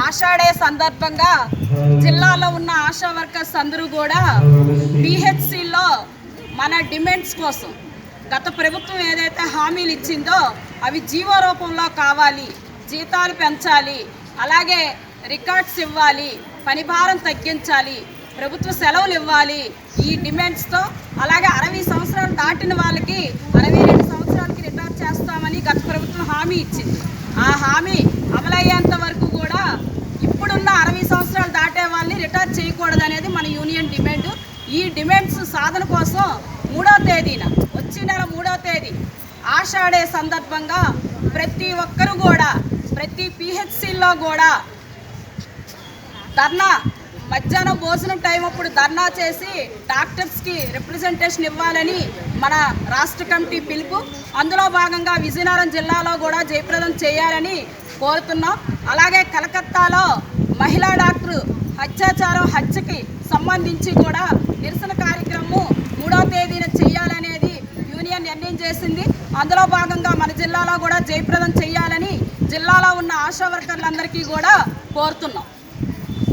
ఆషాఢే సందర్భంగా జిల్లాలో ఉన్న ఆశా వర్కర్స్ అందరూ కూడా పిహెచ్సిలో మన డిమాండ్స్ కోసం గత ప్రభుత్వం ఏదైతే హామీలు ఇచ్చిందో అవి జీవో రూపంలో కావాలి జీతాలు పెంచాలి అలాగే రికార్డ్స్ ఇవ్వాలి పని భారం తగ్గించాలి ప్రభుత్వ సెలవులు ఇవ్వాలి ఈ డిమాండ్స్తో అలాగే అరవై సంవత్సరాలు దాటిన వాళ్ళకి అరవై రెండు సంవత్సరాలకి రిటైర్ చేస్తామని గత ప్రభుత్వం హామీ ఇచ్చింది. ఆ హామీ అమలయ్యేంత వరకు కూడా ఇప్పుడున్న అరవై సంవత్సరాలు దాటే వాళ్ళని చేయకూడదు అనేది మన యూనియన్ డిమాండ్. ఈ డిమాండ్స్ సాధన కోసం మూడో తేదీన వచ్చే నెల మూడో తేదీ ఆషాఢే సందర్భంగా ప్రతి ఒక్కరు కూడా ప్రతి పిహెచ్సిల్లో కూడా ధర్నా మధ్యాహ్నం భోజనం టైం అప్పుడు ధర్నా చేసి డాక్టర్స్కి రిప్రజెంటేషన్ ఇవ్వాలని మన రాష్ట్ర కమిటీ పిలుపు. అందులో భాగంగా విజయనగరం జిల్లాలో కూడా జయప్రదం చేయాలని కోరుతున్నాం. అలాగే కలకత్తాలో అత్యాచారం హత్యకి సంబంధించి కూడా నిరసన కార్యక్రమం మూడో తేదీన చేయాలనేది యూనియన్ నిర్ణయం చేసింది. అందులో భాగంగా మన జిల్లాలో కూడా జయప్రదం చేయాలని జిల్లాలో ఉన్న ఆశా వర్కర్లందరికీ కూడా కోరుతున్నాం.